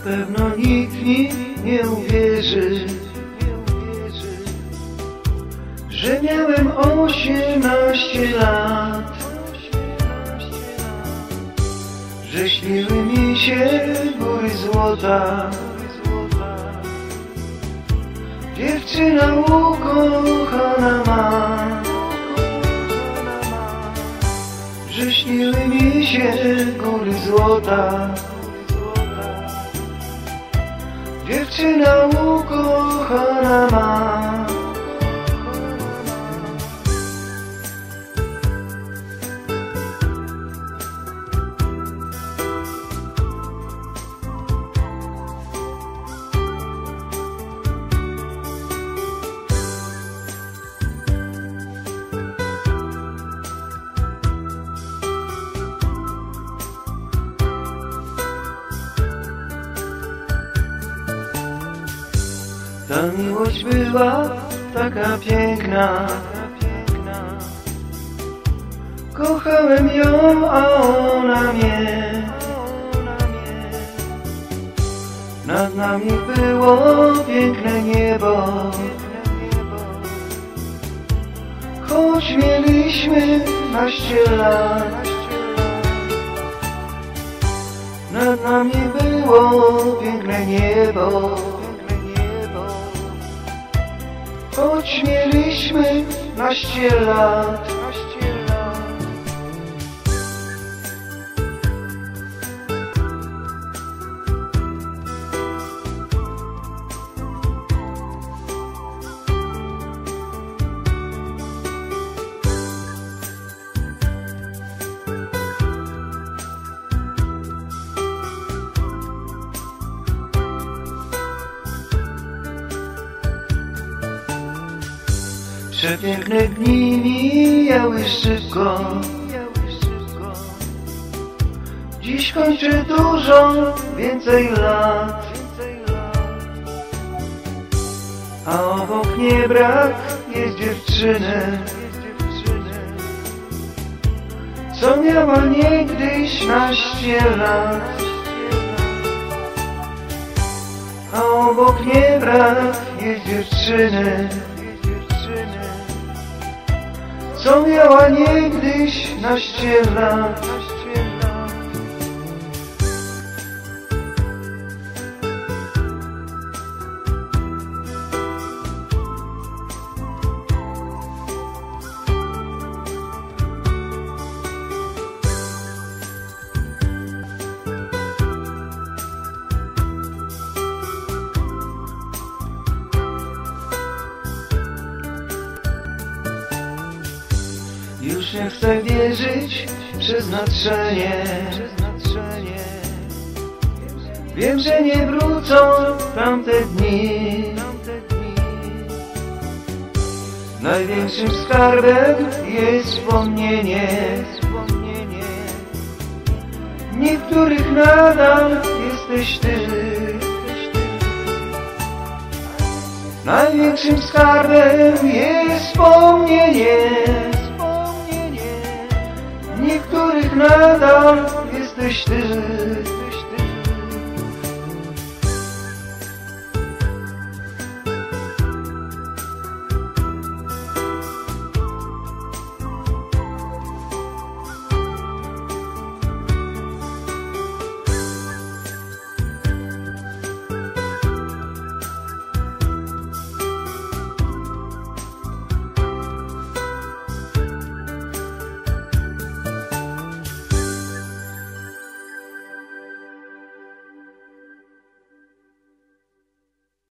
pewno nikt mi nie uwierzy, że miałem osiemnaście lat, że śniły mi się góry złota. Dziewczyna ukochana ma, że śniły mi się góry złota. Dziewczyna ukochana ma. Ta miłość była taka piękna. Kochałem ją, a ona mnie. Nad nami było piękne niebo. Choć mieliśmy naście lat. Nad nami było piękne niebo Choć mieliśmy naście lat Przepiękne dni mijały szybko? Dziś kończę dużo więcej lat. A obok nie brak jest dziewczyny. Co miała niegdyś naście lat. A obok nie brak jest dziewczyny co miała niegdyś naście lat. Już nie chcę wierzyć w przeznaczenie. Wiem, że nie wrócą tamte dni. Największym skarbem jest wspomnienie. Niektórych nadal jesteś ty. Największym skarbem jest wspomnienie Niektórych nadal jesteś ty